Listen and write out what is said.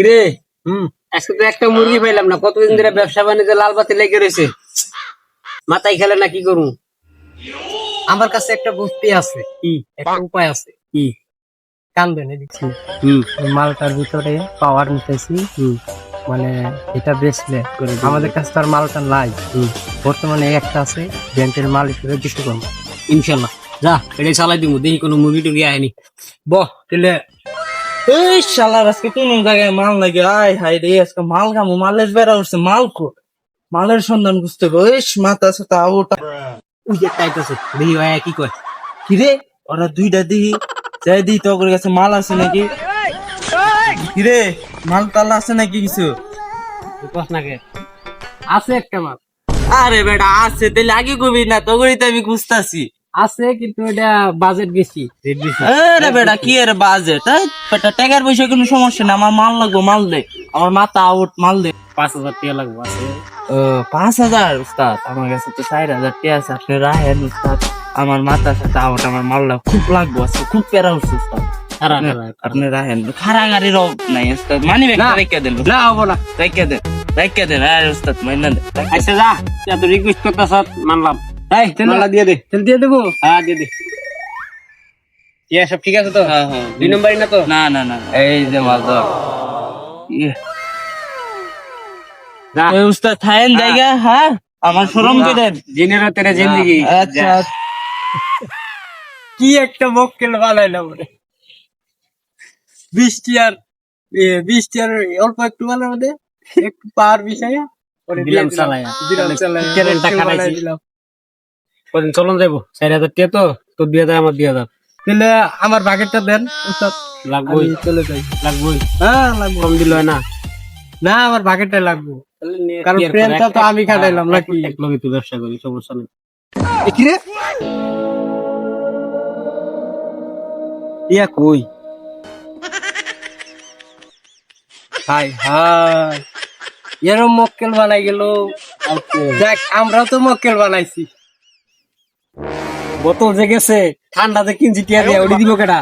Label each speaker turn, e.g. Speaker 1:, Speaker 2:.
Speaker 1: কিরে?
Speaker 2: হুম
Speaker 1: আজকে তো একটা মুরগি পাইলাম না কতদিন ধরে ব্যবসা বাণিজ্য লাল বাতি লেগে রয়েছে? মাথায় খেলে না কি করুন
Speaker 2: আমার কাছে একটা বুদ্ধি আছে।
Speaker 1: কি?
Speaker 2: একটা উপায় আছে।
Speaker 1: কি?
Speaker 2: কান্দে দিচ্ছি।
Speaker 1: হুম।
Speaker 2: মালটার ভিতরে পাওয়ার নিতেছি।
Speaker 1: হুম।
Speaker 2: মানে এটা বেচলে আমাদের কাছে তার মালটা নাই। বর্তমানে একটা আছে ব্যাংকের মাল হিসেবে কিছু কম
Speaker 1: ইনশাল্লাহ। যা এটাই চালাই দিব দেখি কোনো মুভি টুভি আয়নি
Speaker 2: বহ তাহলে
Speaker 3: এই শালার আজকে কোন জায়গায় মাল লাগে? আয় হাই রে আজকে মাল কামু মালের বেড়া উঠছে মাল কো মালের সন্ধান বুঝতে হবে। ওই মাথা সাথে ওটা।
Speaker 1: ওই যে একটা দেখি ভাই কি কয়।
Speaker 3: কি রে ওরা দুইটা দিহি যাই দিই তো কাছে মাল আছে নাকি? কি রে মাল তালা আছে নাকি কিছু?
Speaker 1: কস নাকি আছে একটা মাল।
Speaker 3: আরে বেটা আছে তাহলে আগে কবি না তো আমি খুঁজতাছি।
Speaker 1: আছে কিন্তু এটা বাজেট বেশি।
Speaker 3: আরে বেটা কি এর বাজেট বেটা টাকার পয়সা কোনো সমস্যা না আমার মাল লাগবো মাল দে। আমার মাথা আউট মাল দে।
Speaker 1: পাঁচ হাজার টাকা লাগবে আছে।
Speaker 3: পাঁচ হাজার উস্তাদ। আমার কাছে তো চার হাজার টাকা আছে আপনি রাহেন উস্তাদ। আমার মাথার সাথে আউট আমার মাল্লা খুব লাগবো আছে। খুব প্যারা উঠছে উস্তাদ। আপনি- আপনি রাহেন খারা গাড়ির নাই উস্তাদ। মানি ব্যাগ
Speaker 1: না।
Speaker 3: রেখে দেন
Speaker 1: না হব না।
Speaker 3: রেখে দেন রেখে দেন। আরে উস্তাদ মাইনা দেন।
Speaker 1: আচ্ছা যা তুই রিকোয়েস্ট করতেছ মানলাম। এই
Speaker 2: তাহলে-
Speaker 1: দিয়ে দে।
Speaker 2: তাহলে দিয়ে দেবো?
Speaker 1: হ্যাঁ দিয়ে দে। ইয়া সব ঠিক আছে তো?
Speaker 3: হ্যাঁ হ্যাঁ।
Speaker 1: দুই নম্বরই না তো?
Speaker 3: না না না এই যে মাল তো ইয়ে। উস্তাদ থাইন জায়গা হ্যাঁ? আমার শরম কে
Speaker 1: জিন্দগি।
Speaker 3: আচ্ছা
Speaker 2: একটা মক্কেল বানাইলাম রে। বৃষ্টি আর বৃষ্টি আর অল্প একটু বানাবো একটু পার বিষয়ে
Speaker 1: দিলাম। চালায়া।
Speaker 2: চালায়া। দিলাম।
Speaker 1: কদিন চলন যাইবো? চার হাজার টাকা তো তোর দুই হাজার আমার হাজার
Speaker 2: তাহলে আমার বাকেটটা দেন উস্তাদ।
Speaker 1: লাগবোই।
Speaker 2: চলে যাই।
Speaker 1: লাগবোই।
Speaker 2: হ্যাঁ লাগবো
Speaker 1: কম দিল না?
Speaker 2: না আমার বাকেটটা লাগবো। কারণ তো আমি খাটাইলাম, নাকি?
Speaker 1: এক লগে তুই ব্যবসা করি সমস্যা নেই।
Speaker 2: কিরে
Speaker 3: ইয়া কই?
Speaker 2: Hi hi. এরম মক্কেল বানাই গেল। দেখ আমরাও তো মক্কেল বানাইছি।
Speaker 1: বোতল জেগেছে ঠান্ডাতে কিনছি টিয়া দিয়ে ওটি দিব কেটা